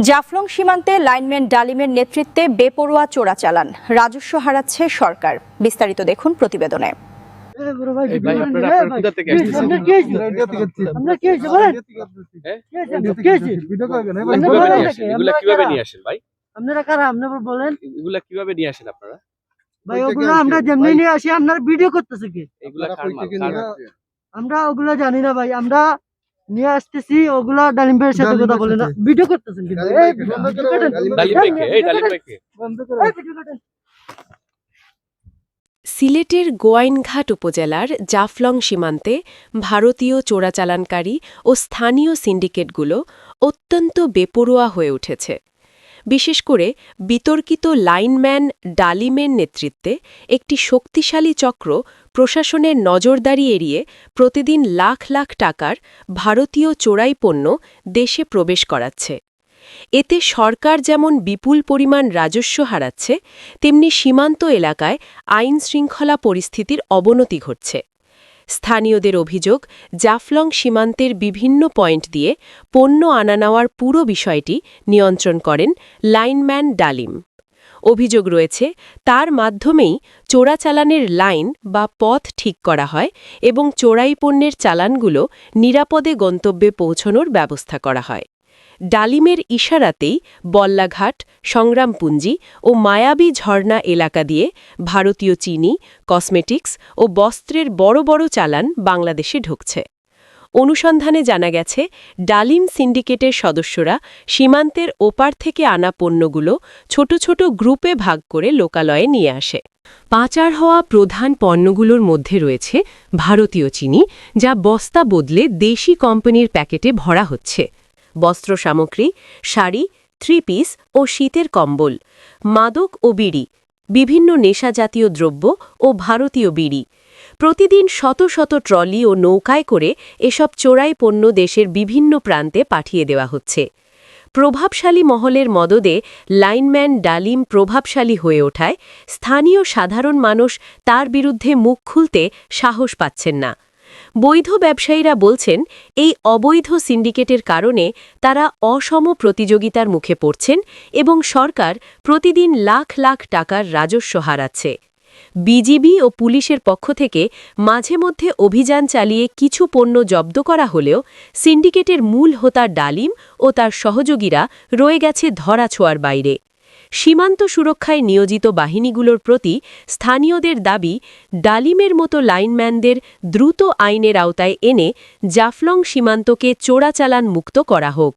জাফলং সীমান্তে লাইনম্যান ডালিমের নেতৃত্বে বেপরোয়া চোরাচালান। রাজস্ব হারাচ্ছে সরকার। বিস্তারিত দেখুন প্রতিবেদনে। আপনারা- হ্যাঁ? কারা? আপনারা বলেন। এগুলা কীভাবে নিয়ে আসেন আপনারা? ভাই ওগুলো আমরা যেমনি নিয়ে আসি আপনারা ভিডিও করতেছে কি? আমরা ওগুলো জানি না ভাই। আমরা নিয়ে আসতেছি ওগুলা ডালিম্বের সাথে কথা বলে না। ভিডিও করতেছেন কিন্তু। এই, ভিডিও করেন। ডালিম ভাইকে। এই ডালিম ভাইকে। এই, ভিডিও করেন। সিলেটের গোয়াইনঘাট উপজেলার জাফলং সীমান্তে ভারতীয় চোরাচালানকারী ও স্থানীয় সিন্ডিকেটগুলো অত্যন্ত বেপরোয়া হয়ে উঠেছে। বিশেষ করে বিতর্কিত লাইনম্যান ডালিমের নেতৃত্বে একটি শক্তিশালী চক্র প্রশাসনের নজরদারি এড়িয়ে প্রতিদিন লাখ লাখ টাকার ভারতীয় চোরাই পণ্য দেশে প্রবেশ করাচ্ছে। এতে সরকার যেমন বিপুল পরিমাণ রাজস্ব হারাচ্ছে, তেমনি সীমান্ত এলাকায় আইন শৃঙ্খলা পরিস্থিতির অবনতি ঘটছে। স্থানীয়দের অভিযোগ, জাফলং সীমান্তের বিভিন্ন পয়েন্ট দিয়ে পণ্য আনা নেওয়ার পুরো বিষয়টি নিয়ন্ত্রণ করেন লাইনম্যান ডালিম। অভিযোগ রয়েছে, তার মাধ্যমেই চোরাচালানের লাইন বা পথ ঠিক করা হয় এবং চোরাই পণ্যের চালানগুলো নিরাপদে গন্তব্যে পৌঁছনোর ব্যবস্থা করা হয়। ডালিমের ইশারাতেই বল্লাঘাট, সংগ্রামপুঞ্জি ও মায়াবী ঝর্ণা এলাকা দিয়ে ভারতীয় চিনি, কসমেটিক্স ও বস্ত্রের বড় বড় চালান বাংলাদেশে ঢুকছে। অনুসন্ধানে জানা গেছে, ডালিম সিন্ডিকেটের সদস্যরা সীমান্তের ওপার থেকে আনা পণ্যগুলো ছোট ছোট গ্রুপে ভাগ করে লোকালয়ে নিয়ে আসে। পাচার হওয়া প্রধান পণ্যগুলোর মধ্যে রয়েছে ভারতীয় চিনি, যা বস্তা বদলে দেশি কোম্পানির প্যাকেটে ভরা হচ্ছে। বস্ত্র সামগ্রী শাড়ি থ্রি পিস ও শীতের কম্বল, মাদক ও বিড়ি, বিভিন্ন নেশাজাতীয় দ্রব্য ও ভারতীয় বিড়ি। প্রতিদিন শত শত ট্রলি ও নৌকায় করে এসব চোরাই পণ্য দেশের বিভিন্ন প্রান্তে পাঠিয়ে দেওয়া হচ্ছে। প্রভাবশালী মহলের মদদে লাইনম্যান ডালিম প্রভাবশালী হয়ে ওঠায় স্থানীয় সাধারণ মানুষ তার বিরুদ্ধে মুখ খুলতে সাহস পাচ্ছেন না। বৈধ ব্যবসায়ীরা বলছেন, এই অবৈধ সিন্ডিকেটের কারণে তারা অসম প্রতিযোগিতার মুখে পড়ছেন এবং সরকার প্রতিদিন লাখ লাখ টাকার রাজস্ব হারাচ্ছে। বিজিবি ও পুলিশের পক্ষ থেকে মাঝে মধ্যে অভিযান চালিয়ে কিছু পণ্য জব্দ করা হলেও সিন্ডিকেটের মূল হোতা ডালিম ও তার সহযোগীরা রয়ে গেছে ধরাছোঁয়ার বাইরে। সীমান্ত সুরক্ষায় নিয়োজিত বাহিনীগুলোর প্রতি স্থানীয়দের দাবি, ডালিমের মতো লাইনম্যানদের দ্রুত আইনের আওতায় এনে জাফলং সীমান্তকে চোরাচালান মুক্ত করা হোক।